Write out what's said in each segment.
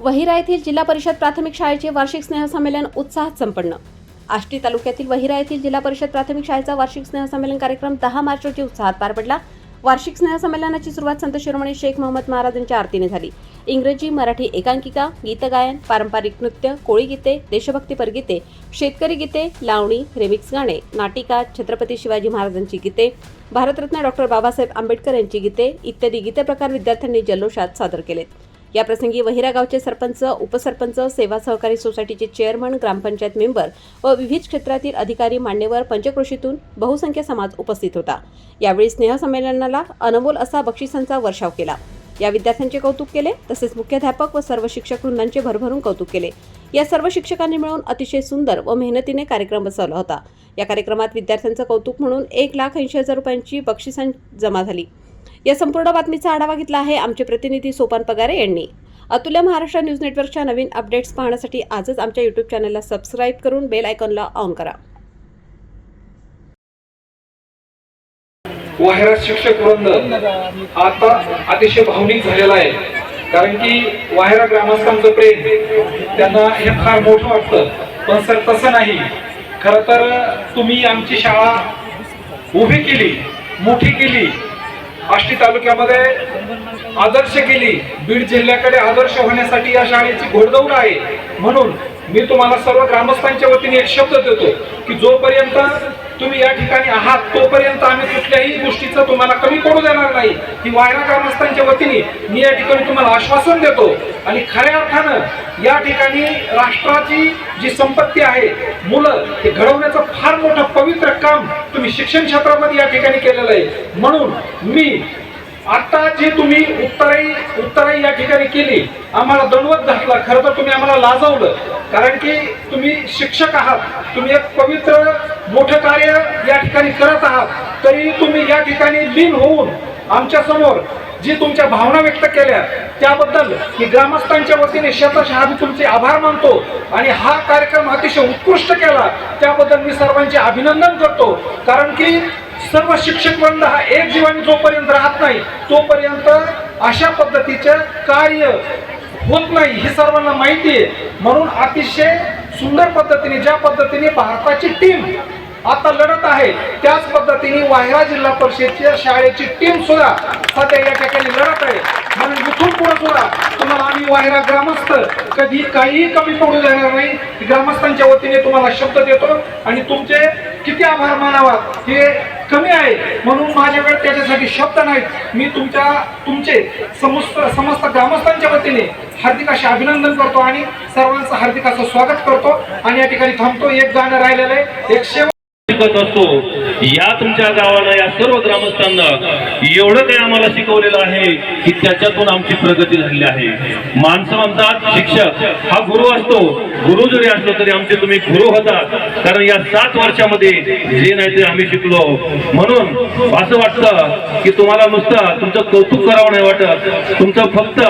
वहिरा येथील जिल्हा परिषद प्राथमिक शाळेचे वार्षिक स्नेहसंमेलन उत्साहात संपन्न. आष्टी तालुक्यातील वहिरा येथील जिल्हा परिषद प्राथमिक शाळेचा वार्षिक स्नेहसंमेलन कार्यक्रम दहा मार्च रोजी उत्साहात पार पडला. वार्षिक स्नेहसंमेलनाची सुरुवात संत शिरोमणी शेख मोहम्मद महाराजांच्या आरतीने झाली. इंग्रजी मराठी एकांकिका गीतगायन पारंपरिक नृत्य कोळी गीते देशभक्तीपर गीते शेतकरी गीते लावणी रेमिक्स गाणे नाटिका छत्रपती शिवाजी महाराजांची गीते भारतरत्न डॉक्टर बाबासाहेब आंबेडकर यांची गीते इत्यादी गीतप्रकार विद्यार्थ्यांनी जल्लोषात सादर केलेत. याप्रसंगी वहिरा गावचे सरपंच उपसरपंच सेवा सहकारी सोसायटीचे चेअरमन ग्रामपंचायत मेंबर व विविध क्षेत्रातील अधिकारी मान्यवर पंचक्रोशीतून बहुसंख्य समाज उपस्थित होता. यावेळी स्नेहसंमेलनाला अनमोल असा बक्षिसांचा वर्षाव केला. या विद्यार्थ्यांचे कौतुक केले तसेच मुख्याध्यापक व सर्व शिक्षक वृंदांचे भरभरून कौतुक केले. या सर्व शिक्षकांनी मिळून अतिशय सुंदर व मेहनतीने कार्यक्रम बसवला होता. या कार्यक्रमात विद्यार्थ्यांचं कौतुक म्हणून एक लाख ऐंशी हजार रुपयांची बक्षिसां जमा झाली. या संपूर्ण बातमीचा आढावा घेतला आहे आमचे प्रतिनिधी सोपान पगारे यांनी. अतुल्य महाराष्ट्र न्यूज नेटवर्कच्या नवीन अपडेट्स पाहण्यासाठी आजच आमच्या यूट्यूब चॅनलला सबस्क्राईब करून बेल आयकॉनला ऑन करा. वाहेरा शिक्षक वृंद आता अतिशय भावनिक झालेला आहे. कारण की वाहेरा ग्रामस्थांचं प्रेम त्यांना हे फार मोठं वाटतं. पण सर तसं नाही. खर तर तुम्ही आमची शाळा उभी केली मोठी केली आष्टी तालुक्यामध्ये आदर्श केली. बीड जिल्ह्याकडे आदर्श होण्यासाठी या शाळेची घोडदौड आहे. म्हणून मी तुम्हाला सर्व ग्रामस्थांच्या वतीने एक शब्द देतो की जोपर्यंत तुम्ही या ठिकाणी आहात तोपर्यंत आम्ही कुठल्याही गोष्टीचं तुम्हाला कमी पडू देणार नाही. ही वायरा ग्रामस्थांच्या वतीने मी या ठिकाणी तुम्हाला आश्वासन देतो. आणि खऱ्या अर्थानं या ठिकाणी राष्ट्राची जी संपत्ती आहे मुलं हे घडवण्याचं फार मोठं पवित्र काम तुम्ही शिक्षण क्षेत्रामध्ये या ठिकाणी केलेलं आहे. म्हणून मी आता जी तुम्ही उत्तराई उत्तराई या ठिकाणी केली आम्हाला दणवत घातला. खरं तर तुम्ही आम्हाला लाजवलं. कारण की तुम्ही शिक्षक आहात. तुम्ही एक पवित्र मोठं कार्य या ठिकाणी करत आहात. तरी तुम्ही या ठिकाणी लीन होऊन आमच्यासमोर जी तुमच्या भावना व्यक्त केल्या त्याबद्दल मी ग्रामस्थांच्या वतीने शतशः मी तुमचे आभार मानतो आणि हा कार्यक्रम अतिशय उत्कृष्ट केला. त्याबद्दल मी सर्वांचे अभिनंदन करतो. कारण की सर्व शिक्षक वृंद हा एक जीवाने जोपर्यंत राहत नाही तोपर्यंत अशा पद्धतीचे कार्य होत नाही हे सर्वांना माहिती आहे. म्हणून अतिशय सुंदर पद्धतीने ज्या पद्धतीने भारताची टीम आता लढत आहे त्याच पद्धतीने वायरा जिल्हा परिषदच्या शाळेची टीम सुद्धा सध्या या ठिकाणी लढत आहे. म्हणून इथून पुढे सुद्धा तुम्हाला आम्ही वायरा ग्रामस्थ कधी काहीही कमी पडू देणार नाही. ग्रामस्थांच्या वतीने तुम्हाला शब्द देतो आणि तुमचे किती आभार मानावा हे कमी आहे. म्हणून माझ्याकडे त्याच्यासाठी शब्द नाहीत. मी तुमच्या तुमचे समस्त समस्त ग्रामस्थांच्या वतीने हार्दिक असे अभिनंदन करतो आणि सर्वांचं हार्दिक असं स्वागत करतो. आणि या ठिकाणी थांबतो. एक गाणं राहिलेलं आहे. एक शेवट शिकत असतो. या तुमच्या गावाला या सर्व ग्रामस्थांना एवढं काही आम्हाला शिकवलेलं आहे की त्याच्यातून आमची प्रगती झालेली आहे. माणसं म्हणतात शिक्षक हा गुरु असतो. गुरु जरी असलो तरी आमचे तुम्ही गुरु होता. कारण या सात वर्षामध्ये जे नाही ते आम्ही शिकलो. म्हणून असं वाटतं की तुम्हाला नुसतं तुमचं कौतुक करावं नाही वाटत. तुमचं फक्त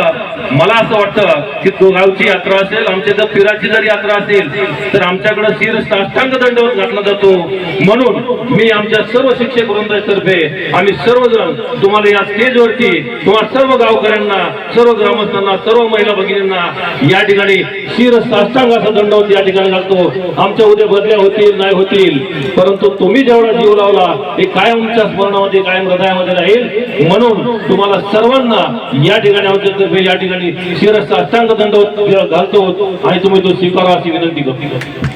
मला असं वाटतं की तो गावची यात्रा असेल आमच्या जर पिराची जर यात्रा असेल तर आमच्याकडे शिर साष्टांग दंडवत घातला जातो. म्हणून मी आमच्या सर्व शिक्षक वृंदातर्फे आम्ही सर्वजण तुम्हाला या स्टेजवरती तुम्हाला सर्व गावकऱ्यांना सर्व ग्रामस्थांना सर्व महिला भगिनींना या ठिकाणी शिर साष्टांगाचा दंडवत या ठिकाणी घालतो आमच्या उद्या बदल्या होतील नाही होतील. परंतु तुम्ही जेवढा जीव लावला हे कायमच्या स्मरणामध्ये कायम हृदयामध्ये राहील. म्हणून तुम्हाला सर्वांना या ठिकाणी आमच्यातर्फे या ठिकाणी शिर साष्टांग दंडवत घालतो. आणि तुम्ही तो स्वीकारा अशी विनंती करतो.